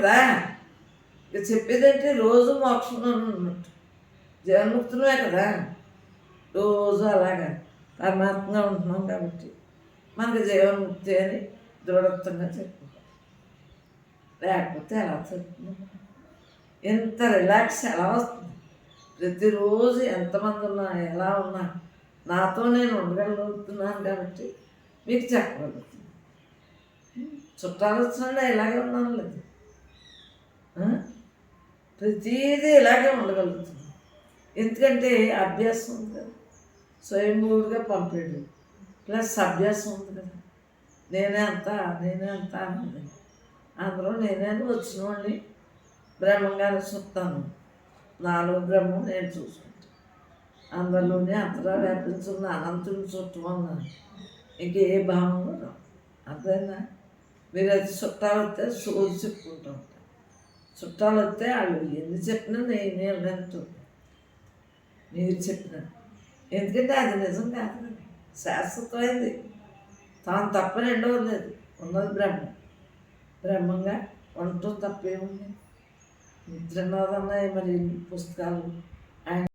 కదా? ఇక చెప్పేదంటే రోజు మోక్షంలో ఉన్నట్టు. జీవన్ముక్తులమే కదా? రోజు అలాగా పరమాత్మగా ఉంటున్నాం కాబట్టి మనకు జీవన్ముక్తి అని దృఢత్వంగా చెప్పుకుంటాం. లేకపోతే ఎలా చెప్తున్నాం ఎంత రిలాక్స్ ఎలా వస్తుంది? ప్రతిరోజు ఎంతమంది ఉన్నా ఎలా ఉన్నా నాతో నేను ఉండగలుగుతున్నాను కాబట్టి మీకు చెప్పగలుగుతున్నాను. చుట్టాలు వచ్చినా ఇలాగే ఉన్నాను లేదు ప్రతిదీ ఇలాగే ఉండగలుగుతుంది. ఎందుకంటే అభ్యాసం ఉంది కదా. స్వయంభూడిగా పంపాడు. ప్లస్ అభ్యాసం ఉంది కదా. నేనే అంత నేనే అంత అన్నది. అందులో నేనే వచ్చిన వాడిని బ్రహ్మంగానే చూస్తాను. నాలో బ్రహ్మం నేను చూసుకుంటాను అందరిలోనే అంతటా వ్యాపించున్న అనంతుని చుట్టం వల్ల ఇంకే భావం కూడా అర్థమైనా మీరు అది చుట్టాలంటే చూసి సోది చుట్టాలు వస్తే వాళ్ళు ఎన్ని చెప్పినా నేను వింటూ మీరు చెప్పిన. ఎందుకంటే అది నిజం కాదు. శాశ్వతమైంది. తాను తప్ప రెండవది లేదు. ఉన్నది బ్రహ్మం. బ్రహ్మంగా ఉండటం తప్పేముంది? నిద్రన్నదన్నాయి మరి పుస్తకాలు.